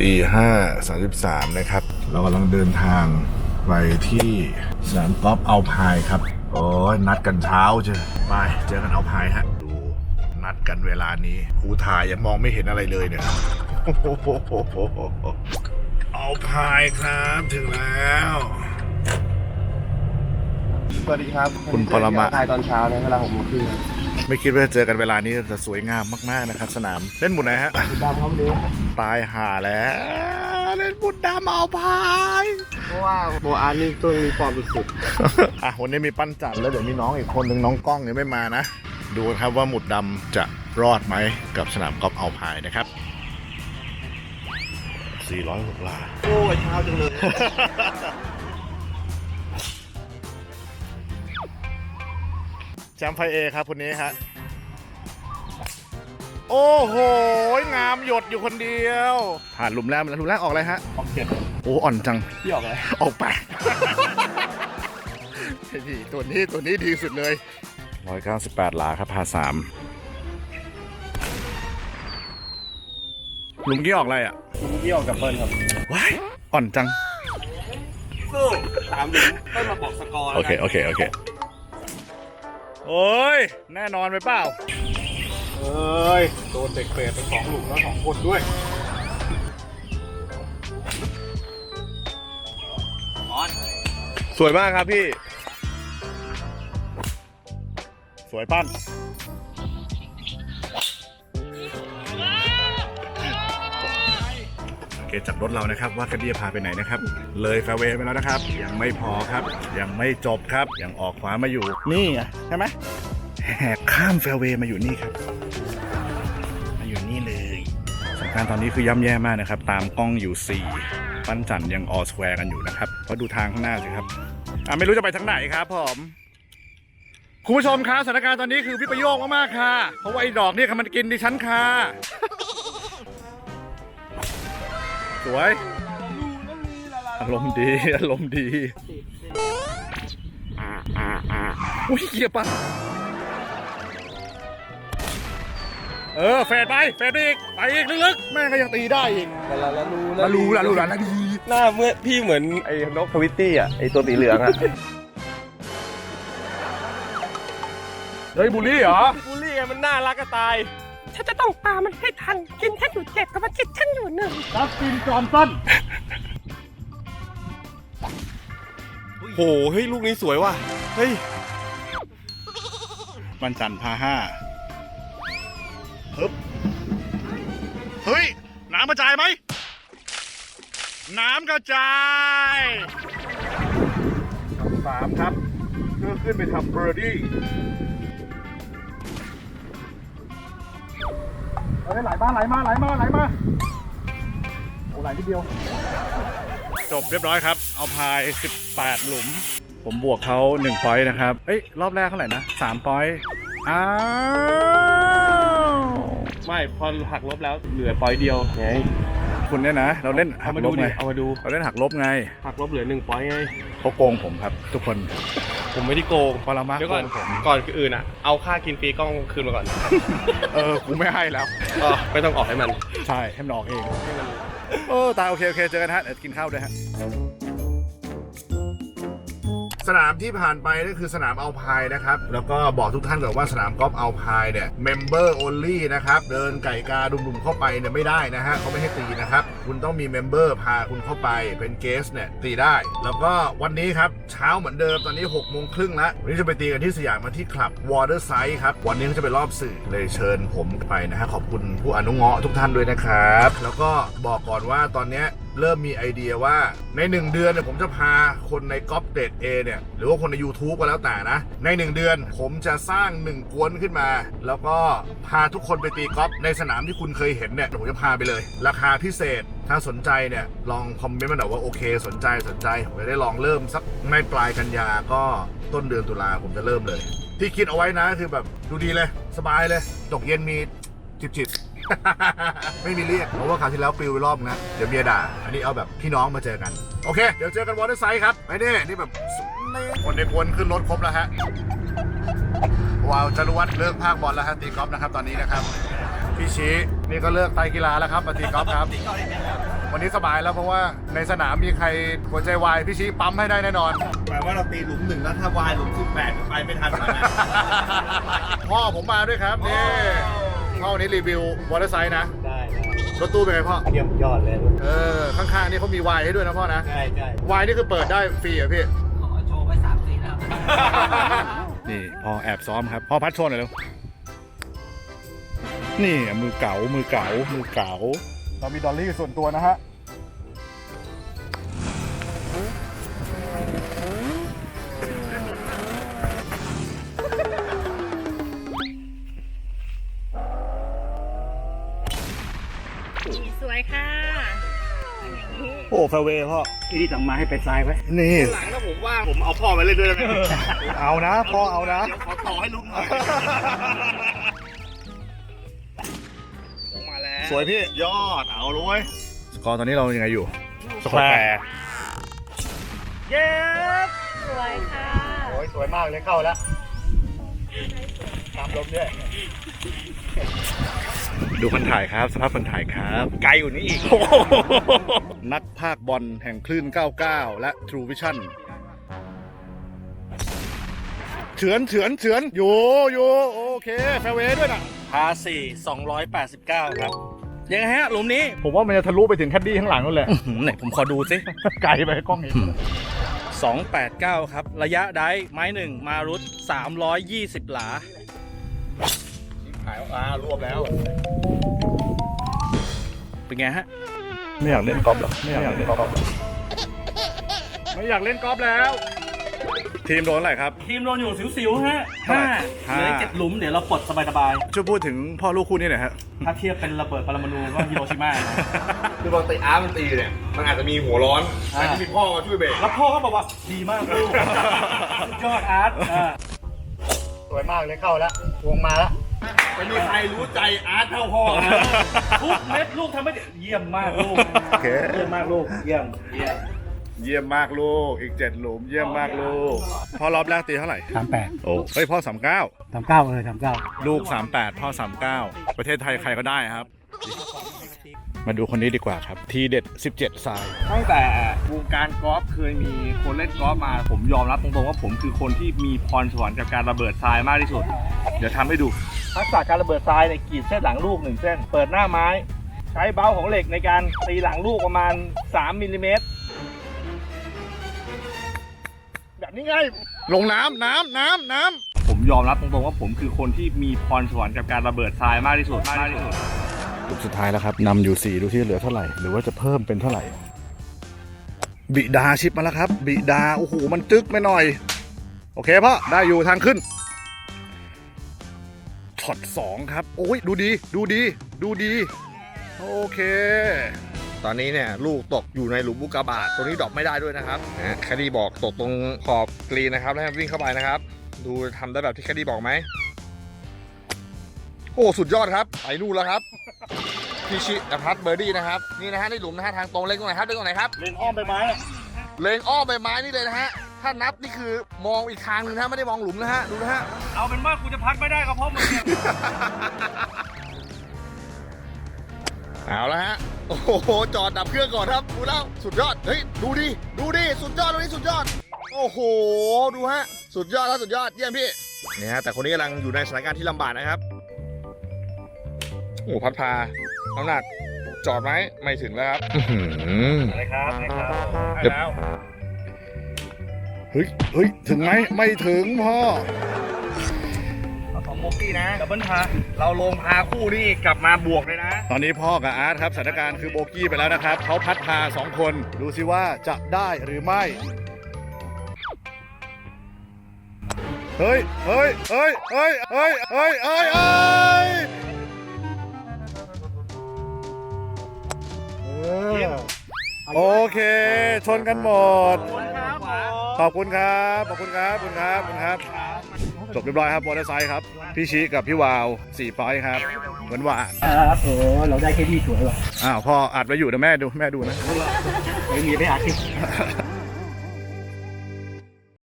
ตีห้าสามสิบสามนะครับ เรากำลังเดินทางไปที่สนามกอล์ฟเอาพายครับ โอ้ยนัดกันเช้าเจอไปเจอกันเอาพายฮะ ดูนัดกันเวลานี้ครูถ่ายยังมองไม่เห็นอะไรเลยเนี่ยเอาพายครับถึงแล้วสวัสดีครับคุณปรมะ ถ่ายตอนเช้านเวลาหกโมงครึ่ง ไม่คิดว่าจะเจอกันเวลานี้จะสวยงามมากๆนะครับ สนามเล่นหมุนไหนฮะคุณดำเขาไม่รู้ตายห่าแล้ว เล่นบุญดำเอาพายเพราะว่าโบอาร์นี่ตัวมีฟอร์มสุดอะวันนี้มีปั้นจันแล้วเดี๋ยวมีน้องอีกคนหนึ่งน้องกล้องยังไม่มานะ ดูกันครับว่าหมุดดำจะรอดไหมกับสนามกอล์ฟเอาพายนะครับ406ลาๆโอ้ยเช้าจังเลย แชมป์ไฟเอครับคนนี้ฮะโอ้โห งามหยดอยู่คนเดียว ผ่านหลุมแรกมาแล้วหลุมแรกออกอะไรฮะ ออกเจ็ดโอ้อ่อนจัง พี่ออกอะไร ออกไปไอ้นี่ตัวนี้ตัวนี้ดีสุดเลย 198 หลาครับพาสามหลุมกี้ออกอะไรอะพี่ออกกับเปิ้ลครับว้ายอ่อนจัง สู้สามหลุมเปิ้ลมาบอกสกอร์แล้โอวเค กันโอเค โอเค โอ้ย แน่นอนไปเปล่า เอ้ย โดนเด็กเปรตไปสองหลุมแล้วสองคนด้วยสวยมากครับพี่ สวยปั้น เคจากรถเรานะครับ ว่ากันดีจะพาไปไหนนะครับ เลยแฟเวย์ไปแล้วนะครับ ยังไม่พอครับ ยังไม่จบครับ ยังออกขวามาอยู่ นี่ไงใช่ไหมแหกข้ามแฟเวย์มาอยู่นี่ครับ มาอยู่นี่เลยสถานการณ์ตอนนี้คือย่ำแย่มากนะครับ ตามกล้องอยู่ 4 ปั้นจันยังออสแควร์กันอยู่นะครับเพราะดูทางข้างหน้าสิครับอะไม่รู้จะไปทางไหนครับผมคุณผู้ชมครับสถานการณ์ตอนนี้คือวิปโยคมากๆค่ะ เพราะว่าไอ้ดอกนี่ยมันกินดิฉันค่ะ สวย อารมณ์ดี อารมณ์ดีอ่าอ่าอ่าอุ้ยเกียร์ปะเออเฟดไปเฟดไปอีก ไปอีกลึกๆ แม่งก็ยังตีได้อีกแล้วแล้วรู้ละรู้ละรู้ละละดีหน้าเมื่อพี่เหมือนไอ้นกทวิตตี้อะไอ้ตัวสีเหลืองอะเฮ้ยบูลลี่เหรอบูลลี่ไงมันน่ารักก็ตาย ฉันจะต้องปามันให้ทัน กินฉันอยู่เจ็ดกับมันกินฉันอยู่หนึ่งดัสตินจอห์นสันโหเฮ้ยลูกนี้สวยว่ะเฮ้ยมันจันทร์พาห้าฮึบเฮ้ย น้ำกระจายไหม น้ำกระจายสามครับ เพื่อขึ้นไปทำเบอร์ดี้ เฮ้ยไหลมาไหลมาไหลมาไหลมาโอ้ไหลทีเดียว จบเรียบร้อยครับ เอาพาย 18 หลุม ผมบวกเขา1พอยต์นะครับ เอ้ย รอบแรกเท่าไหร่นะ3พอยต์อ้าวไม่พอหักลบแล้วเหลือปอยเดียวไงคุณเนี่ยนะ เราเล่นเอาหักมาลดูบดิไง เอามาดูเราเล่นหักลบไง หักลบเหลือหนึ่งปอยไงเขาโกงผมครับ ทุกคน ผมไม่ได้โกงปรมาเดี๋ยวก่อนโกงผมก่อนอื่นอะ เอาค่ากินฟรีกล้องคืนมาก่อนเออกูไม่ให้แล้ว ก็ไม่ต้องออกให้มัน ใช่ให้มันออกเองโอ้ตายโอเคโอเคเจอกันฮะเดี๋ยวกินข้าวด้วยฮะ สนามที่ผ่านไปนั่คือสนามเอาพายนะครับ แล้วก็บอกทุกท่านก่อนว่าสนามกอล์ฟเอาพายเนี่ย member only นะครับ เดินไก่กาดุมๆเข้าไปเนี่ยไม่ได้นะฮะเขาไม่ให้ตีนะครับ คุณต้องมี member พาคุณเข้าไปเป็นเกสเนี่ยตีได้ แล้วก็วันนี้ครับเช้าเหมือนเดิมตอนนี้6กโมงครึ่งแล้ววันนี้จะไปตีกันที่สยามมาที่คลับ Waterside ครับ วันนี้เขาจะไปรอบสื่อเลยเชิญผมไปนะฮะขอบคุณผู้อนุเงาะทุกท่านด้วยนะครับ แล้วก็บอกก่อนว่าตอนเนี้ย เริ่มมีไอเดียว่าใน 1 เดือนเนี่ยผมจะพาคนในกอล์ฟเดทเอเนี่ยหรือว่าคนใน YouTube ก็แล้วแต่นะ ใน 1 เดือนผมจะสร้าง 1 กวนขึ้นมา แล้วก็พาทุกคนไปตีกอล์ฟในสนามที่คุณเคยเห็นเนี่ยผมจะพาไปเลย ราคาพิเศษถ้าสนใจเนี่ย ลองคอมเมนต์มาหน่อยว่าโอเค สนใจสนใจ ผมจะได้ลองเริ่มสักไม่ปลายกันยาก็ต้นเดือนตุลาผมจะเริ่มเลย ที่คิดเอาไว้นะคือแบบดูดีเลย สบายเลยตกเย็นมีจิบจิบ ไม่มีเรียกเพราะว่าคราวที่แล้วปลิวไปรอบนึงนะ เดี๋ยวเมียด่า อันนี้เอาแบบพี่น้องมาเจอกัน โอเค เดี๋ยวเจอกันวอเตอร์ไซด์ครับไอ้นี่นี่แบบนี่คนในกวนขึ้นรถครบแล้วฮะว้าวจรวัตรเลิกภาคบอลแล้วฮะตีกอล์ฟนะครับตอนนี้นะครับพี่ชี้นี่ก็เลิกไตรกีฬาแล้วครับมาตีกอล์ฟครับวันวันนี้สบายแล้วเพราะว่าในสนามมีใครหัวใจวายพี่ชี้ปั๊มให้ได้แน่นอนแปลว่าเราตีหลุมหนึ่งแล้วถ้าวายหลุมสิบแปดไปไม่ทันแล้วนะพ่อผมมาด้วยครับนี่ พ่อวันนี้รีวิวมอเตอร์ไซค์นะได้ได้รถตู้เป็นไงพ่อ เยี่ยมยอดเลยเออ ข้างๆนี่เขามีวายให้ด้วยนะพ่อนะ ใช่ใช่วายนี่คือเปิดได้ฟรีเหรอพี่ ขอโชว์ไว้สามสีแล้ว นี่พ่อแอบซ้อมครับพ่อพัดโชว์หน่อยเร็ว นี่มือเก๋า มือเก๋า มือเก๋า เรามีดอลลี่ส่วนตัวนะฮะ แฟเวย์พ่อ ที่สั่งมาให้ไปทรายไว้นี่ หลังถ้าผมว่างผมเอาพ่อไปเล่นด้วยนะเอานะพ่อเอานะขอต่อให้ลุงหน่อยมาแล้วสวยพี่ยอดเอาเลย สกอร์ตอนนี้เรายังไงอยู่สกอร์แปรเย้สวยค่ะ โอ้ยสวยมากเลยเข้าแล้ว ตามลมด้วยดูคนถ่ายครับ สภาพคนถ่ายครับ ไกลอยู่นี่อีก นักภาคบอลแห่งคลื่น 99 และ True Vision เฉือนเฉือนเฉือนอยู่อยู่โอเคแฟเวย์ด้วยนะพาสี่สองร้อยแปดสิบเก้าครับ ยังไงฮะหลุมนี้ผมว่ามันจะทะลุไปถึงแคดดี้ข้างหลังนู่นแหละไหนผมขอดูสิไกลไปกล้องเห็น289ครับ ระยะได้ไม้หนึ่งมารุต320หลาขายอ่ารวบแล้ว เป็นไงฮะ ไม่อยากเล่นกอล์ฟหรอไม่อยากเล่นกอล์ฟไม่อยากเล่นกอล์ฟแล้ว ทีมโดนอะไรครับ ทีมโดนอยู่สิวๆฮะเท่าไหร่ห้าเหลือห้าเจ็ดหลุมเดี๋ยวเราปลดสบายช่วยพูดถึงพ่อลูกคู่นี้หน่อยฮะ ๆ ถ้าเทียบเป็นระเบิดปรมาณูก็ฮิโรชิมานะ คือปกติอาร์ตมันตีเนี่ย มันอาจจะมีหัวร้อนอ่า แต่ที่มีพ่อมาช่วยเบรกแล้วพ่อก็บอกว่าดีมากลูกสุดยอดอาร์ตอ่าสวยมากเลยเข้าแล้ววงมาแล้ว ไม่มีใครรู้ใจอาร์ตเท่าพ่อนะทุกเม็ดลูกทำไม่ได้เยี่ยมมากลูกโอเค เยี่ยมมากลูกเยี่ยมเยี่ยมเยี่ยมมากลูก อีกเจ็ดหลุม เยี่ยมมากลูก พ่อรอบแรกตีเท่าไหร่ สามแปดโอ้เฮ้ยพ่อสามเก้าสามเก้าเออสามเก้าลูก38พ่อ39ประเทศไทยใครก็ได้ครับ มาดูคนนี้ดีกว่าครับ ทีเด็ด 17ทราย ตั้งแต่วงการกอล์ฟเคยมีคนเล่นกอล์ฟมา ผมยอมรับตรงๆว่าผมคือคนที่มีพรสวรรค์กับการระเบิดทรายมากที่สุด เดี๋ยวทำให้ดูทักษะการระเบิดทรายในยกรีดเส้นหลังลูกหนึ่งเส้น เปิดหน้าไม้ ใช้เบ้าของเหล็กในการตีหลังลูกประมาณ 3มิลลิเมตรแบบนี้ไงลงน้ำน้ำน้ำน้ผมยอมรับตรงๆว่าผมคือคนที่มีพรสวรรค์กับการระเบิดทรายมากที่สุดมากที่สุดำ ลูกสุดท้ายแล้วครับนำอยู่ 4 ดูที่เหลือเท่าไหร่ หรือว่าจะเพิ่มเป็นเท่าไหร่ บิดาชิปมาแล้วครับ บิดา โอ้โห มันจึกไปหน่อย โอเคพ่อ ได้อยู่ทางขึ้นช็อตสองครับ โอ้ย ดูดี ดูดี ดูดี โอเค ตอนนี้เนี่ย ลูกตกอยู่ในหลุมบุกกาบาตตรงนี้ดรอปไม่ได้ด้วยนะครับแคดีบอกตกตรงขอบกรีนนะครับ แล้วให้วิ่งเข้าไปนะครับ ดูทำได้แบบที่แคดีบอกไหม โอ้สุดยอดครับไปนู่นแล้วครับพิชิอพัทเบอร์ดี้นะครับนี่นะฮะในหลุมนะฮะทางตรงเล็งตรงไหนครับเล็งตรงไหนครับเล่นอ้อมไปไม้เลงอ้อมใบไม้นี่เลยนะฮะถ้านับนี่คือมองอีกทางหนึงนะฮะไม่ได้มองหลุมนะฮะดูนะฮะเอาเป็นว่ากูจะพัดไม่ได้ก็เพราะมึงเนี่ยเอาละฮะโอ้โหจอดดับเครื่องก่อนครับดูแล้วสุดยอดเฮ้ยดูดิดูดิสุดยอดตรงนี้สุดยอด โอ้โหดูฮะสุดยอดแล้วสุดยอดเยี่ยมพี่เนี่ยฮะแต่คนนี้กำลังอยู่ในสถานการณ์ที่ลำบากนะครับ โอ้โหพัดพาน้ำหนักจอดไหมไม่ถึงแล้วครับอื้อหืออะไรครับอะไรครับเดี๋ยวเฮ้ยเฮ้ยถึงไหมไม่ถึงพ่อของโมกี้นะดับเบิลพาเราลงพาคู่นี่กลับมาบวกเลยนะ ตอนนี้พ่อกับอาร์ตครับสถานการณ์คือโบกี้ไปแล้วนะครับเขาพัดพาสองคนดูสิว่าจะได้หรือไม่เฮ้ยเฮ้ยเฮ้ยเฮ้ยเฮ้ยเฮ้ยเฮ้ย เฮ้ยโอเค ชนกันหมด ขอบคุณครับ ขอบคุณครับ ขอบคุณครับ ขอบคุณครับ จบเรียบร้อยครับมอเตอร์ไซค์ครับ พี่ชิกับพี่วาวสี่ปอยต์ครับ เหมือนหวานครับโอ้เราได้แค่ที่สวยว่ะอ้าวพ่ออัดไว้อยู่นะแม่ดู แม่ดูนะ ไม่มีไม่อาทิตย์